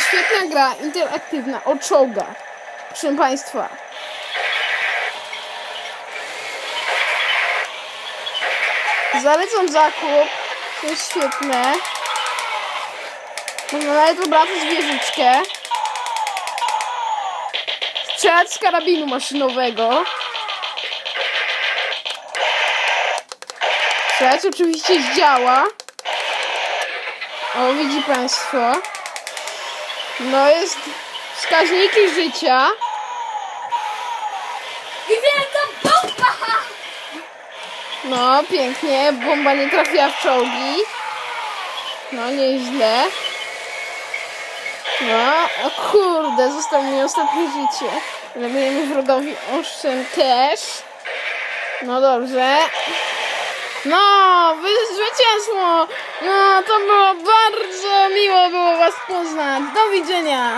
Świetna gra interaktywna o czołgach. Proszę Państwa. Zalecam zakup. To jest świetne. Można nawet obracać wieżyczkę. Strzelać z karabinu maszynowego. Strzelać oczywiście działa. O, widzi Państwo. No jest wskaźniki życia. I wielka bomba! No, pięknie. Bomba nie trafiła w czołgi. No, nieźle. No, o kurde, zostało mi ostatnie życie. Robimy wrogowi oszczęd też. No dobrze. No, wy zwycięstwo! No, to było bardzo miło Was poznać. Do widzenia.